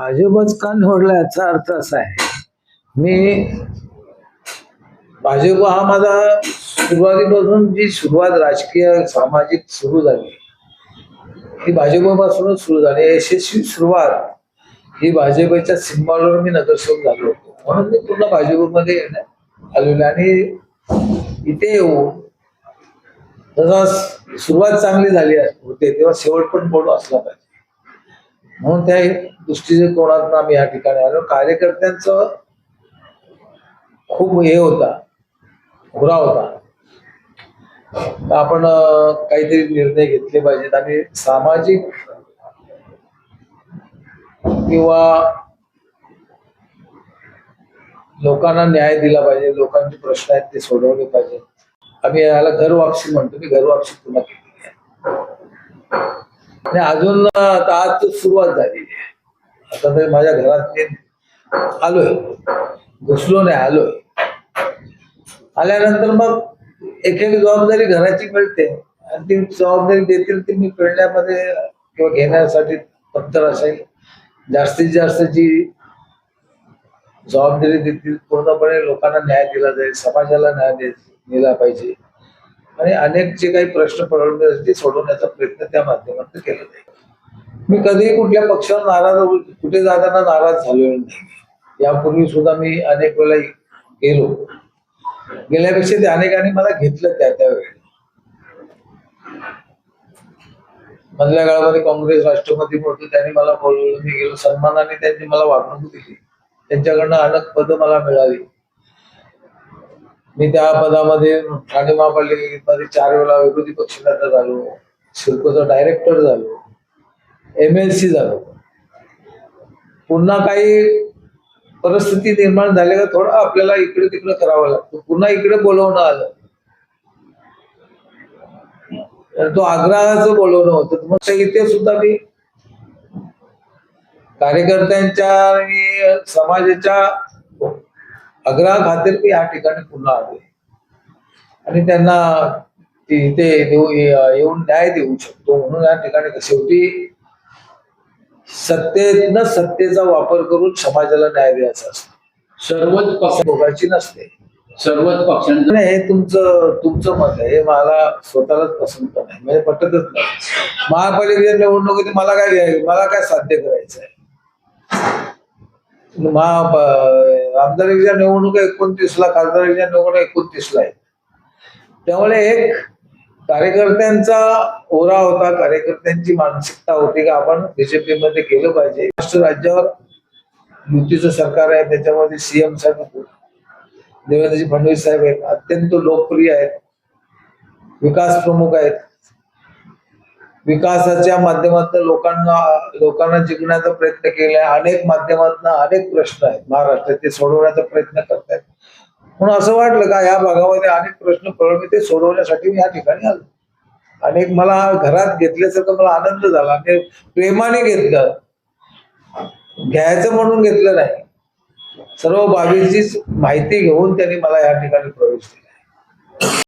भाजपच का निवडला याचा अर्थ असा आहे. मी भाजप हा माझा सुरुवातीपासून जी सुरुवात राजकीय सामाजिक सुरू झाली ती भाजपपासूनच सुरू झाली. यशस्वी सुरुवात ही भाजपच्या सिंबॉलवर मी नगरसेवक झालो होतो. म्हणून मी पूर्ण भाजपमध्ये येण्यात आलेलो आणि इथे येऊन जसा सुरुवात चांगली झाली होते तेव्हा शेवट पण बोलू असला पाहिजे. म्हणून त्या दृष्टीचे कोणातून आम्ही या ठिकाणी आलो. कार्यकर्त्यांचं खूप हे होता घोरा होता. आपण काहीतरी निर्णय घेतले पाहिजेत आणि सामाजिक किंवा लोकांना न्याय दिला पाहिजे लोकांचे प्रश्न आहेत ते सोडवले पाहिजे आम्ही याला घर वापसी म्हणतो मी घर वापसी पुन्हा आणि अजून आता आज सुरुवात झाली आता तरी माझ्या घरात मी आलोय. घुसलो नाही आलोय. आल्यानंतर मग एक एक जबाबदारी घराची मिळते. आणि ती जबाबदारी देतील ती मी पेळण्यामध्ये किंवा घेण्यासाठी तत्पर असेल. जास्तीत जास्त जी जबाबदारी देतील पूर्णपणे लोकांना न्याय दिला जाईल समाजाला न्याय दिला पाहिजे. आणि अनेक जे काही प्रश्न पडवले असतील ते सोडवण्याचा प्रयत्न त्या माध्यमातून केला जाईल. मी कधीही कुठल्या पक्षावर नाराज कुठे जाताना नाराज झालेलो नाही. यापूर्वी सुद्धा मी अनेक वेळा गेलो. गेल्यापेक्षा ते अनेकांनी मला घेतलं त्या त्यावेळी मधल्या काळामध्ये काँग्रेस राष्ट्रवादी होते त्यांनी मला बोलवलं मी गेलो. सन्मानाने त्यांनी मला वागणूक दिली. त्यांच्याकडनं अनेक पदं मला मिळाली. मी त्या पदामध्ये ठाणे महापालिकेमध्ये चार वेळा विरोधी पक्षनेता झालो सिडकोचा डायरेक्टर झालो एम एल सी झालो. पुन्हा काही परिस्थिती निर्माण झाली का थोडं आपल्याला इकडे तिकडे करावं लागतं. पुन्हा इकडे बोलवणं आलं. तो आग्रहाचं बोलवणं होतं. मग इथे सुद्धा मी कार्यकर्त्यांच्या आणि समाजाच्या मी या ठिकाणी पुन्हा आलोय आणि त्यांना ती- इथे देऊ येऊन न्याय देऊ शकतो म्हणून या ठिकाणी शेवटी सत्तेतनं सत्तेचा वापर करून समाजाला न्याय द्यायचा असतो. सर्वच पक्ष भोगाची नसते. सर्वच पक्षांचं नाही, हे तुमचं तुमचं मत आहे. हे मला स्वतःलाच पसंत नाही. म्हणजे पटतच नाही. महापालिकेच्या निवडणुकीत मला काय मला काय साध्य करायचं आहे महा प- आमदारकीच्या निवडणुका एकोणतीसला खासदारकीच्या निवडणुका एकोणतीसला आहे. त्यामुळे एक कार्यकर्त्यांचा ओरा होता कार्यकर्त्यांची मानसिकता होती की आपण बीजेपी मध्ये केलं पाहिजे. महाराष्ट्र राज्यावर युतीचं सरकार आहे त्याच्यामध्ये सीएम साहेब देवेंद्रजी फडणवीस साहेब आहेत अत्यंत लोकप्रिय आहेत. विकास प्रमुख आहेत. विकासाच्या माध्यमातून लोकांना लोकांना जिंकण्याचा प्रयत्न केला आहे. अनेक माध्यमातून अनेक प्रश्न आहेत. महाराष्ट्रात ते सोडवण्याचा प्रयत्न करतायत. म्हणून असं वाटलं का या भागामध्ये अनेक प्रश्न पडले ते सोडवण्यासाठी मी या ठिकाणी आलो. आणि मला घरात घेतल्यासारखं मला आनंद झाला. आणि प्रेमाने घेतलं. घ्यायचं म्हणून घेतलं नाही. सर्व बाबींचीच माहिती घेऊन त्यांनी मला या ठिकाणी प्रवेश दिला.